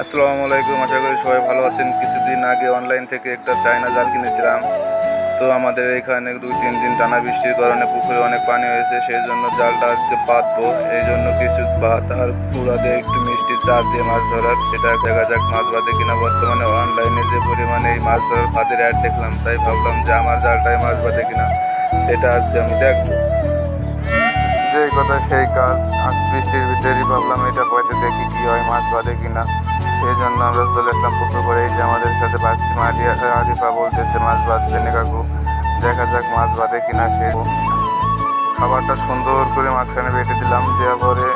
আসসালামু আলাইকুম, আশা করি সবাই ভালো আছেন। কিছুদিন আগে অনলাইন থেকে একটা চায়না জাল কিনেছিলাম। তো আমাদের এখানে দুই, তিন দিন টানা বৃষ্টির কারণে পুকুরে অনেক পানি হয়েছে সেই জন্য জালটা আজকে পাতবো। এই জন্য কিছু ভাত আর পুরা দিয়ে একটু মিষ্টি চা দিয়ে মাছ ধরার, সেটা দেখা যাক মাছ বাদে কিনা। বর্তমানে অনলাইনে যে পরিমাণে এই মাছ ধরার ফাঁদের অ্যাড দেখলাম, তাই ভাবলাম যে আমার জালটাই মাছ বাদে কিনা, সেটা আজকে আমি দেখব। যে কথা সেই কাজ, আজ বৃষ্টির ভিতরেই ভাবলাম এটা পয়সা দেখি কি হয়, মাছ বাঁধে কিনা। সেই জন্য আমরা চলে আসলাম পুকুর করে এই যে আমাদের সাথে বাচ্চি মারিয়া আরিফা বলতেছে, মাছ বাঁধবে না কাকু। দেখা যাক মাছ বাঁধে কিনা সে। খাবারটা সুন্দর করে মাঝখানে বেটে দিলাম, দেওয়ার পরে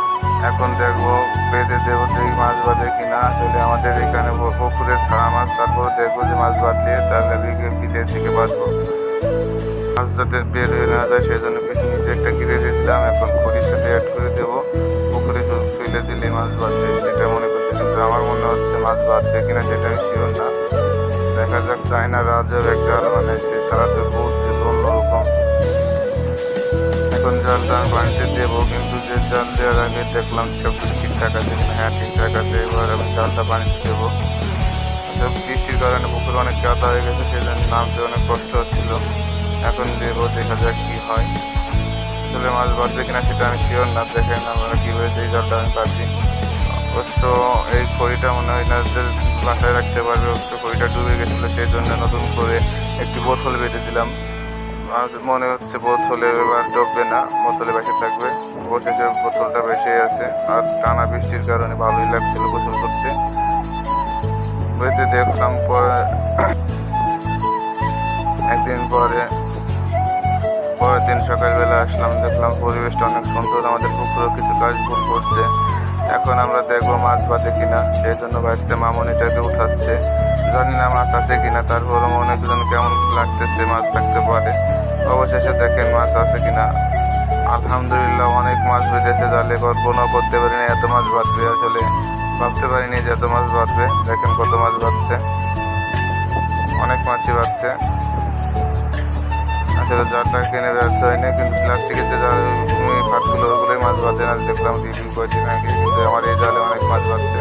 এখন দেখব বেঁধে দেবো সেই মাছ বাঁধে কিনা। আসলে আমাদের এখানে প- পুকুরের ছাড়া মাছ, তারপর দেখব যে মাছ বাঁধলে তাহলে পিঠের দিকে বাঁধবো। মাছ যাতে বের হয়ে না যায় সেই জন্য নিচে একটা গিরে দিলাম। এখন খড়ির সাথে অ্যাড করে দেবো। পুকুরে ফেলে দিলে মাছ বাঁধবে সেটা মনে কিন্তু আমার মনে হচ্ছে মাছ বাঁধবে কিনা সেটা আমি শিওর না। দেখা যাক, চায়না রাজের একটা মানে সে সারাতে বলছে অন্যরকম এখন জালটা আমি পানিতে দেবো, কিন্তু যে জাল দেওয়ার আগে দেখলাম সব কিছু ঠিকঠাক আছে হ্যাঁ ঠিকঠাক আছে, এবার আমি জালটা পানিতে দেবো। সব বৃষ্টির কারণে পুকুরে অনেক কাদা হয়ে গেছে সেই জন্য নামতে অনেক কষ্ট হচ্ছিল। এখন দেবো, দেখা যাক কি হয়। আসলে মাছ বাঁধবে কিনা সেটা আমি শিওর না, দেখেন আমরা কীভাবে সেই জলটা আমি পাচ্ছি। অবশ্য এই খড়িটা মনে হয় না যে বাসায় রাখতে পারবে তো খড়িটা ডুবে গেছিল, সেই জন্য নতুন করে একটি বোতল বেঁধে দিলাম। আর মনে হচ্ছে বোতলে এবার ডুববে না, বোতলে বেঁচে থাকবে। অবশেষে বোতলটা বেঁচে আছে আর টানা বৃষ্টির কারণে ভালোই লাগছিল গোসল করতে। বেঁধে দেখলাম পরে, একদিন পরে, পরের দিন সকালবেলা আসলাম, দেখলাম পরিবেশটা অনেক সুন্দর, আমাদের পুকুরেও কিছু কাজ ভুল করছে। এখন আমরা দেখব মাছ বাঁধে কিনা, সেই জন্য বাঁচতে মামনিটাকে উঠাচ্ছে। জানি না মাছ আছে কিনা তারপরও অনেকজন কেমন লাগতেছে মাছ থাকতে পারে। অবশেষে দেখেন মাছ আছে কিনা। আলহামদুলিল্লাহ অনেক মাছ বেঁধেছে জালে কল্পনাও করতে পারি পারিনি এত মাছ বাঁধবে আসলে। ভাবতে পারিনি যে এত মাছ বাঁধবে, দেখেন কত মাছ বাঁধছে। অনেক মাছই বাঁধছে। আসলে জারটা কিনে ব্যর্থ হয়নি, কিন্তু প্লাস্টিকের যে জাল ফাটগুলো ওগুলোই মাছ বাঁধে না, দেখলাম রিভিউ করেছি নাকি, কিন্তু আমার এই জালে অনেক মাছ বাঁধছে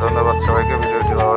ধন্যবাদ সবাইকে, ভিডিওটি ভালো